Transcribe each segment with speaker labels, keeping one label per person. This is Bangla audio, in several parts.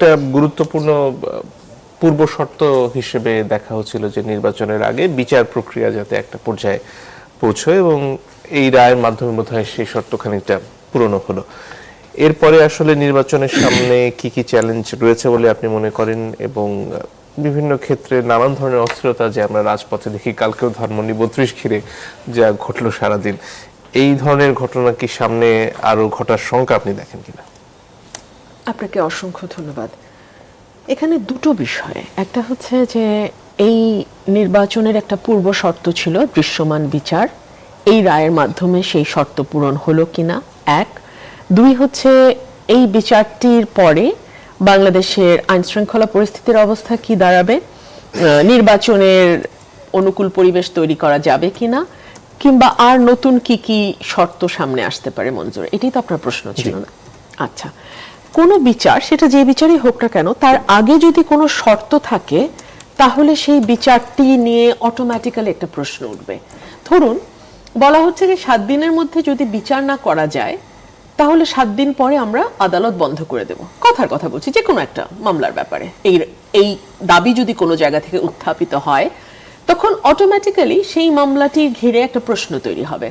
Speaker 1: একটা গুরুত্বপূর্ণ পূর্ব শর্ত হিসেবে দেখা হচ্ছিল যে নির্বাচনের আগে বিচার প্রক্রিয়া যাতে একটা পর্যায়ে পৌঁছয় এবং এই রায়ের মাধ্যমে বোধ হয় সেই শর্ত খানিকটা পূরণ হলো। এরপরে আসলে নির্বাচনের সামনে কি কি চ্যালেঞ্জ রয়েছে বলে আপনি মনে করেন? এবং বিভিন্ন ক্ষেত্রে নানান ধরনের অস্থিরতা যে আমরা রাজপথে দেখি, কালকেও ধানমন্ডি বত্রিশ ঘিরে যা ঘটলো সারাদিন। এই ধরনের ঘটনা কি সামনে আরও ঘটার শঙ্কা আপনি দেখেন কিনা?
Speaker 2: আপনাকে অসংখ্য ধন্যবাদ। এখানে দুটো বিষয়। একটা হচ্ছে যে এই নির্বাচনের একটা পূর্ব শর্ত ছিল দৃশ্যমান বিচার। এই রায়ের মাধ্যমে সেই শর্ত পূরণ হলো কিনা এক। দুই হচ্ছে এই বিচারটির পরে বাংলাদেশের আইন শৃঙ্খলা পরিস্থিতির অবস্থা কি দাঁড়াবে? নির্বাচনের অনুকূল পরিবেশ তৈরি করা যাবে কিনা? কিংবা আর নতুন কি কি শর্ত সামনে আসতে পারে মঞ্জুর? এটাই তো আপনার প্রশ্ন ছিল না? আচ্ছা। কোনো বিচার, সেটা যে বিচারই হোক না কেন, তার আগে যদি কোনো শর্ত থাকে, তাহলে সেই বিচারটি নিয়ে অটোমেটিক্যালি একটা প্রশ্ন উঠবে। ধরুন, বলা হচ্ছে যে সাত দিনের মধ্যে যদি বিচার না করা যায়, তাহলে সাত দিন পরে আমরা আদালত বন্ধ করে দেব। কথার কথা বলছি, যে কোনো একটা মামলার ব্যাপারে। এই এই দাবি যদি কোনো জায়গা থেকে উত্থাপিত হয়, তখন অটোমেটিক্যালি সেই মামলাটি ঘিরে একটা প্রশ্ন তৈরি হবে।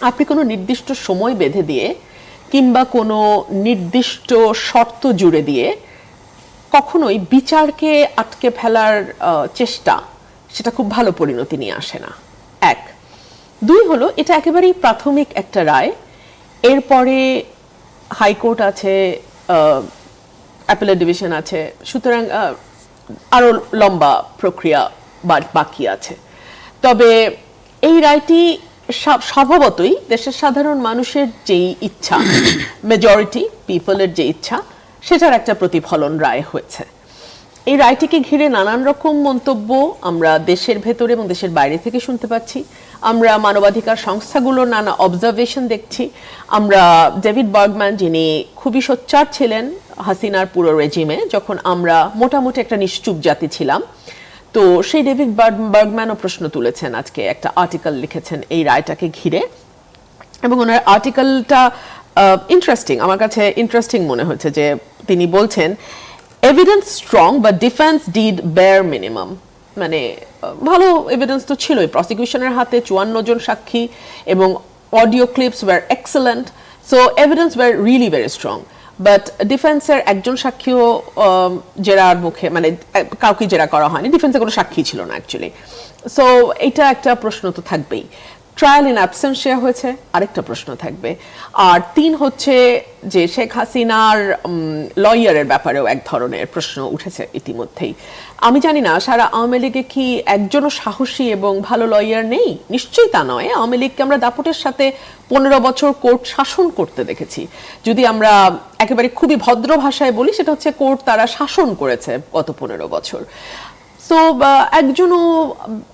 Speaker 2: আপনি কোনো নির্দিষ্ট সময় বেঁধে দিয়ে কিংবা কোনো নির্দিষ্ট শর্ত জুড়ে দিয়ে কখনোই বিচারকে আটকে ফেলার চেষ্টা সেটা খুব ভালো পরিণতি নিয়ে আসে না। এক। দুই হলো, এটা একেবারেই প্রাথমিক একটা রায়। এরপরে হাইকোর্ট আছে অ্যাপেলের ডিভিশন আছে, সুতরাং আরও লম্বা প্রক্রিয়া বাকি আছে। তবে এই রায়টি স্বভাবতই দেশের সাধারণ মানুষের যেই ইচ্ছা মেজরিটি পিপলের যে ইচ্ছা, সেটার একটা প্রতিফলন রায় হয়েছে। এই রায়টিকে ঘিরে নানান রকম মন্তব্য আমরা দেশের ভেতরে এবং দেশের বাইরে থেকে শুনতে পাচ্ছি। আমরা মানবাধিকার সংস্থাগুলোর নানা অবজারভেশন দেখছি। আমরা ডেভিড বার্গম্যান, যিনি খুবই সোচ্চার ছিলেন হাসিনার পুরো রেজিমে যখন আমরা মোটামুটি একটা নিশ্চুপ জাতি ছিলাম তো সেই ডেভিড বার্গ- বার্গম্যানও প্রশ্ন তুলেছেন আজকে। একটা আর্টিকেল লিখেছেন এই রায়টাকে ঘিরে। এবং ওনার আর্টিকেলটা ইন্টারেস্টিং আমার কাছে ইন্টারেস্টিং মনে হচ্ছে যে তিনি বলছেন এভিডেন্স স্ট্রং বা ডিফেন্স ডিড বেয়ার মিনিমাম মানে ভালো এভিডেন্স তো ছিলই। প্রসিকিউশনের হাতে চুয়ান্ন জন সাক্ষী এবং audio clips were excellent so evidence were really very strong but ডিফেন্সের একজন সাক্ষীও আম, জেরার মুখে মানে কাউকে জেরা করা হয়নি। ডিফেন্সে কোনো সাক্ষী ছিল না অ্যাকচুয়ালি সো এটা একটা প্রশ্ন তো থাকবেই। ট্রায়াল ইন অ্যাবসেন্সিয়া হয়েছে, আরেকটা প্রশ্ন থাকবে। আর তিন হচ্ছে যে শেখ হাসিনার লয়ারের ব্যাপারেও এক ধরনের প্রশ্ন উঠেছে ইতিমধ্যেই। আমি জানি না, সারা আওয়ামী লীগে কি একজনও সাহসী এবং ভালো লয়ার নেই? নিশ্চয়ই তা নয়। আওয়ামী লীগকে আমরা দাপটের সাথে পনেরো বছর কোর্ট শাসন করতে দেখেছি। যদি আমরা একেবারে খুবই ভদ্র ভাষায় বলি, সেটা হচ্ছে কোর্ট তারা শাসন করেছে গত পনেরো বছর। সো একজনও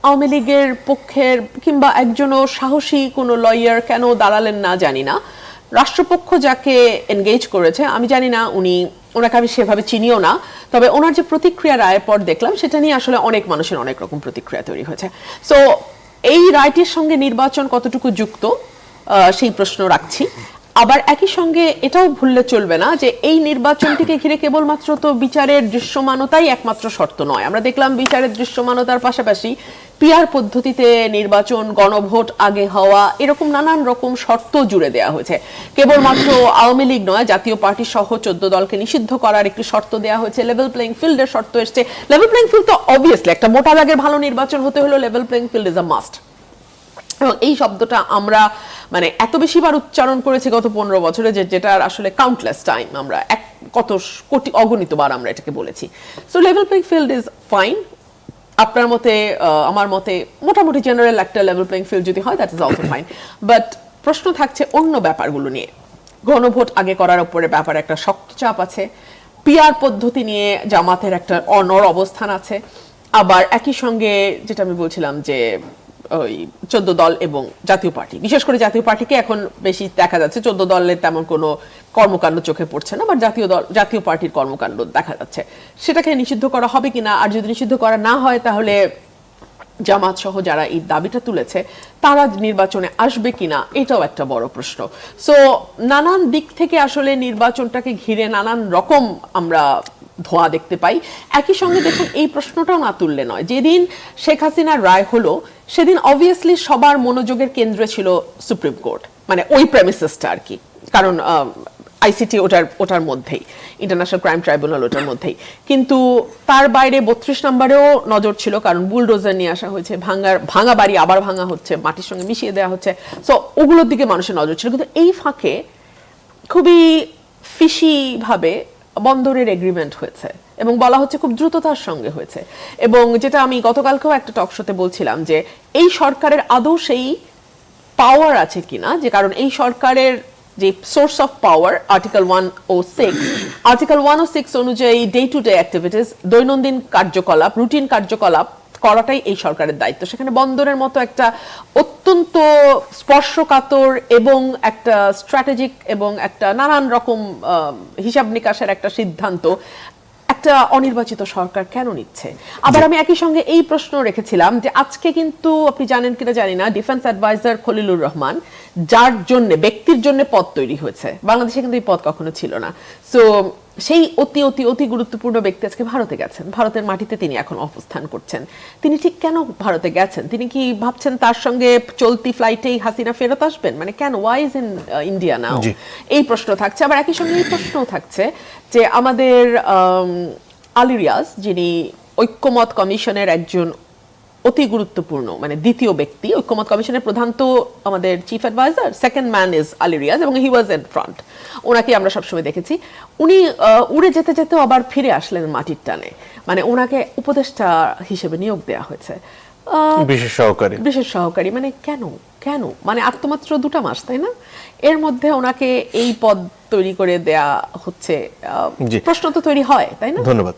Speaker 2: আওয়ামী লীগের পক্ষের কিংবা একজনও সাহসী কোনো লয়ার কেন দাঁড়ালেন না জানি না। রাষ্ট্রপক্ষ যাকে এনগেজ করেছে, আমি জানি না উনি, ওনাকে আমি সেভাবে চিনিও না, তবে ওনার যে প্রতিক্রিয়া রায়ের পর দেখলাম, সেটা নিয়ে আসলে অনেক মানুষের অনেক রকম প্রতিক্রিয়া তৈরি হয়েছে। সো এই রায়টির সঙ্গে নির্বাচন কতটুকু যুক্ত সেই প্রশ্ন রাখছি। আবার একই সঙ্গে এটাও ভুললে চলবে না যে এই নির্বাচনটিকে ঘিরে কেবলমাত্র তো বিচারের দৃশ্যমানতাই একমাত্র শর্ত নয়। আমরা দেখলাম বিচারের দৃশ্যমানতার পাশাপাশি পিয়ার পদ্ধতিতে নির্বাচন, গণভোট, আগে হওয়া এরকম নানান রকম শর্ত জুড়ে দেওয়া হয়েছে। কেবলমাত্র আওয়ামী লীগ নয়, জাতীয় পার্টি সহ চোদ্দ দলকে নিষিদ্ধ করার একটি শর্ত দেওয়া হয়েছে। লেভেল প্লেইং ফিল্ডের শর্ত এসছে। লেভেল প্লেইং ফিল্ড তো অবভিয়াসলি একটা মোটা দাগের ভালো নির্বাচন হতে হলো level playing field is a must এবং এই শব্দটা আমরা মানে এত বেশি বার উচ্চারণ করেছি গত পনেরো বছরে যে যেটার আসলে কাউন্টলেস টাইম আমরা, এক, কত কোটি অগণিত বার আমরা এটাকে বলেছি। So level playing field is fine আপনার মতে আমার মতে, মোটামুটি জেনারেল একটা লেভেল প্লেইং ফিল্ড যদি হয় that is also fine but প্রশ্ন থাকছে অন্য ব্যাপারগুলো নিয়ে। গণভোট আগে করার উপরে ব্যাপারে একটা শক্ত চাপ আছে। পিয়ার পদ্ধতি নিয়ে জামাতের একটা অনর অবস্থান আছে। আবার একই সঙ্গে যেটা আমি বলছিলাম যে ওই চোদ্দ দল এবং জাতীয় পার্টি। বিশেষ করে জাতীয় পার্টিকে এখন বেশি দেখা যাচ্ছে। চোদ্দ দলের তেমন কোনো কর্মকাণ্ড চোখে পড়ছে না বা জাতীয় দল, জাতীয় পার্টির কর্মকাণ্ড দেখা যাচ্ছে। সেটাকে নিষিদ্ধ করা হবে কিনা? আর যদি নিষিদ্ধ করা না হয়, তাহলে জামাত সহ যারা এই দাবিটা তুলেছে, তারা নির্বাচনে আসবে কিনা? এটাও একটা বড় প্রশ্ন। সো নানান দিক থেকে আসলে নির্বাচনটাকে ঘিরে নানান রকম আমরা ধোঁয়া দেখতে পাই। একই সঙ্গে দেখুন, এই প্রশ্নটাও না তুললে নয়। যেদিন শেখ হাসিনার রায় হলো সেদিন অবভিয়াসলি সবার মনোযোগের কেন্দ্রে ছিল সুপ্রিম কোর্ট মানে ওই প্রেমিসেসটা আর কি। কারণ আইসিটি ওটার ওটার মধ্যেই ইন্টারন্যাশনাল ক্রাইম ট্রাইব্যুনাল ওটার মধ্যেই। কিন্তু তার বাইরে বত্রিশ নম্বরেও নজর ছিল, কারণ বুলডোজার নিয়ে আসা হয়েছে ভাঙার ভাঙা বাড়ি আবার ভাঙা হচ্ছে, মাটির সঙ্গে মিশিয়ে দেওয়া হচ্ছে। সো ওগুলোর দিকে মানুষের নজর ছিল। কিন্তু এই ফাঁকে খুবই ফিসিভাবে বন্দরের এগ্রিমেন্ট হয়েছে। এবং বলা হচ্ছে খুব দ্রুততার সঙ্গে হয়েছে। এবং যেটা আমি গতকালকেও একটা টক শোতে বলছিলাম যে, এই সরকারের আদৌ সেই পাওয়ার আছে কিনা? যে কারণ এই সরকারের যে source of power article one o six article one o six অনুযায়ী ডে টু ডে অ্যাক্টিভিটিস দৈনন্দিন কার্যকলাপ রুটিন কার্যকলাপ করাটাই এই সরকারের দায়িত্ব। সেখানে বন্দরের মতো একটা অত্যন্ত স্পর্শকাতর এবং একটা স্ট্র্যাটেজিক এবং একটা নানান রকম হিসাব নিকাশের একটা সিদ্ধান্ত একটা অনির্বাচিত সরকার কেন নিচ্ছে? আবার আমি একই সঙ্গে এই প্রশ্ন রেখেছিলাম যে আজকে কিন্তু আপনি জানেন কিনা জানি না ডিফেন্স অ্যাডভাইজার খলিলুর রহমান যার জন্য ব্যক্তির জন্য পদ তৈরি হয়েছে। বাংলাদেশে কিন্তু এই পদ কখনো ছিল না। সো সেই অতি অতি অতি গুরুত্বপূর্ণ ব্যক্তি আজকে ভারতে গেছেন। ভারতের মাটিতে তিনি এখন অবস্থান করছেন। তিনি ঠিক কেন ভারতে গেছেন? তিনি কি ভাবছেন তার সঙ্গে চলতি ফ্লাইটেই হাসিনা ফেরত আসবেন? মানে কেন? Why is in India now এই প্রশ্ন থাকছে। আবার একই সঙ্গে এই প্রশ্নও থাকছে যে আমাদের আম, আলী যিনি ঐক্যমত কমিশনের একজন অতি গুরুত্বপূর্ণ মানে দ্বিতীয় ব্যক্তি ঐক্যমত কমিশনের প্রধান তো আমাদের chief adviser second man is Ali Riaz এবং হি ওয়াজ এন ফ্রন্ট ওনাকে আমরা সবসময় দেখেছি। উনি উড়ে যেতে যেতে আবার ফিরে আসলেন মাটির টানে। মানে ওনাকে উপদেষ্টা হিসেবে নিয়োগ দেওয়া হয়েছে।
Speaker 1: বিশেষ সহকারী।
Speaker 2: বিশেষ সহকারী মানে কেন? কেন? মানে আর তো মাত্র দুটা মাস তাই না? এর মধ্যে ওনাকে এই পদ তৈরি করে দেয়া হচ্ছে প্রশ্ন তো তৈরি হয় তাই না?
Speaker 1: ধন্যবাদ।